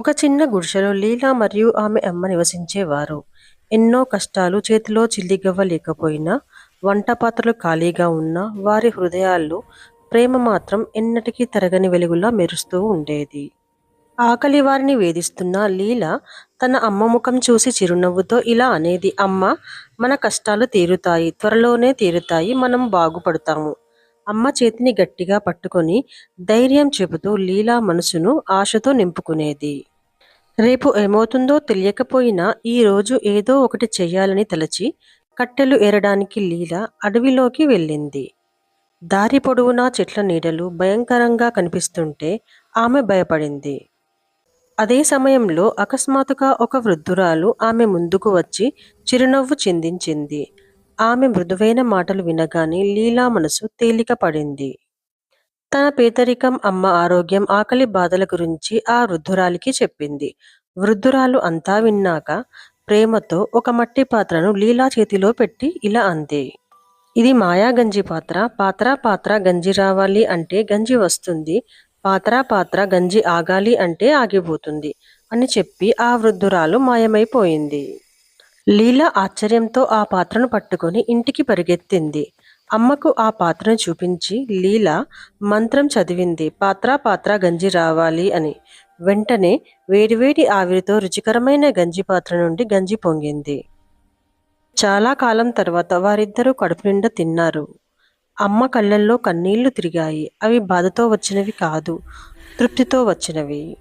ఒక చిన్న గుడిసెలో లీలా మరియు ఆమె అమ్మ నివసించేవారు. ఎన్నో కష్టాలు చేతిలో చిల్లిగవ్వ లేకపోయినా, వంట పాత్రలు ఖాళీగా ఉన్నా వారి హృదయాల్లో ప్రేమ మాత్రం ఎన్నటికీ తరగని వెలుగులా మెరుస్తూ ఉండేది. ఆకలి వారిని వేధిస్తున్న లీల తన అమ్మ ముఖం చూసి చిరునవ్వుతో ఇలా అనేది అమ్మ మన కష్టాలు తీరుతాయి. త్వరలోనే తీరుతాయి. మనం బాగుపడతాము. అమ్మ చేతిని గట్టిగా పట్టుకొని ధైర్యం చెబుతూ లీలా మనసును ఆశతో నింపుకునేది. రేపు ఏమవుతుందో తెలియకపోయినా ఈరోజు ఏదో ఒకటి చెయ్యాలని తలచి కట్టెలు ఏరడానికి లీల అడవిలోకి వెళ్ళింది. దారి పొడవునా చెట్ల నీడలు భయంకరంగా కనిపిస్తుంటే ఆమె భయపడింది. అదే సమయంలో అకస్మాత్తుగా ఒక వృద్ధురాలు ఆమె ముందుకు వచ్చి చిరునవ్వు చిందించింది. ఆమె మృదువైన మాటలు వినగానే లీలా మనసు తేలిక పడింది. తన పేదరికం, అమ్మ ఆరోగ్యం, ఆకలి బాధల గురించి ఆ వృద్ధురాలికి చెప్పింది. వృద్ధురాలు అంతా విన్నాక ప్రేమతో ఒక మట్టి పాత్రను లీలా చేతిలో పెట్టి ఇలా అంది. ఇది మాయా గంజి పాత్ర. పాత్ర పాత్ర గంజి రావాలి అంటే గంజి వస్తుంది. పాత్ర పాత్ర గంజి ఆగాలి అంటే ఆగిపోతుంది అని చెప్పి ఆ వృద్ధురాలు మాయమైపోయింది. లీల ఆశ్చర్యంతో ఆ పాత్రను పట్టుకొని ఇంటికి పరిగెత్తింది. అమ్మకు ఆ పాత్రను చూపించి లీల మంత్రం చదివింది పాత్ర పాత్ర గంజి రావాలి అని. వెంటనే వేడివేడి ఆవిరితో రుచికరమైన గంజి పాత్ర నుండి గంజి పొంగింది. చాలా కాలం తర్వాత వారిద్దరూ కడుపునిండా తిన్నారు. అమ్మ కళ్ళల్లో కన్నీళ్ళు తిరిగాయి. అవి బాధతో వచ్చినవి కాదు. తృప్తితో వచ్చినవి.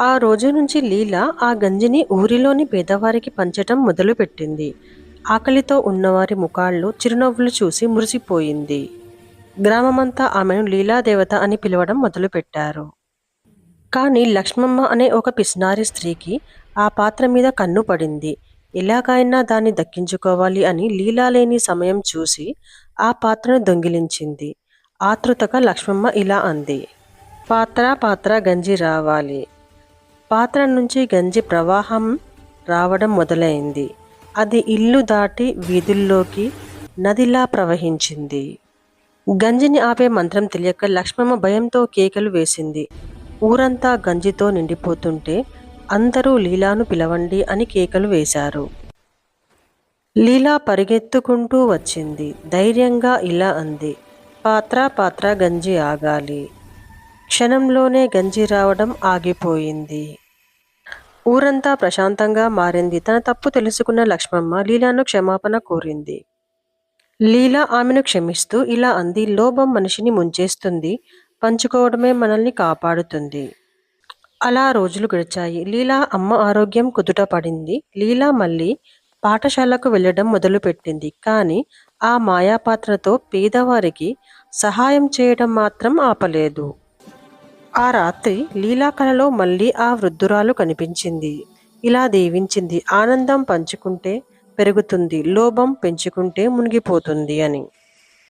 ఆ రోజు నుంచి లీల ఆ గంజిని ఊరిలోని పేదవారికి పంచటం మొదలుపెట్టింది. ఆకలితో ఉన్నవారి ముఖాల్లో చిరునవ్వులు చూసి మురిసిపోయింది. గ్రామమంతా ఆమెను లీలాదేవత అని పిలవడం మొదలుపెట్టారు. కానీ లక్ష్మమ్మ అనే ఒక పిస్నారి స్త్రీకి ఆ పాత్ర మీద కన్ను పడింది. ఎలాగైనా దాన్ని దక్కించుకోవాలి అని లీలాలేని సమయం చూసి ఆ పాత్రను దొంగిలించింది. ఆతృతగా లక్ష్మమ్మ ఇలా అంది. పాత్ర పాత్ర గంజి రావాలి. పాత్ర నుంచి గంజి ప్రవాహం రావడం మొదలైంది. అది ఇల్లు దాటి వీధుల్లోకి నదిలా ప్రవహించింది. గంజిని ఆపే మంత్రం తెలియక లక్ష్మమ్మ భయంతో కేకలు వేసింది. ఊరంతా గంజితో నిండిపోతుంటే అందరూ లీలాను పిలవండి అని కేకలు వేశారు. లీలా పరిగెత్తుకుంటూ వచ్చింది. ధైర్యంగా ఇలా అంది. పాత్ర పాత్ర గంజి ఆగాలి. క్షణంలోనే గంజి రావడం ఆగిపోయింది. ఊరంతా ప్రశాంతంగా మారింది. తన తప్పు తెలుసుకున్న లక్ష్మమ్మ లీలాను క్షమాపణ కోరింది. లీలా ఆమెను క్షమిస్తూ ఇలా అంది లోభం మనిషిని ముంచేస్తుంది. పంచుకోవడమే మనల్ని కాపాడుతుంది. అలా రోజులు గడిచాయి. లీలా అమ్మ ఆరోగ్యం కుదుట పడింది. లీలా మళ్ళీ పాఠశాలకు వెళ్ళడం మొదలుపెట్టింది. కానీ ఆ మాయాపాత్రతో పేదవారికి సహాయం చేయడం మాత్రం ఆపలేదు. ఆ రాత్రి లీలాకలలో మళ్ళీ ఆ వృద్ధురాలు కనిపించింది. ఇలా దీవించింది ఆనందం పంచుకుంటే పెరుగుతుంది లోభం పెంచుకుంటే మునిగిపోతుంది అని.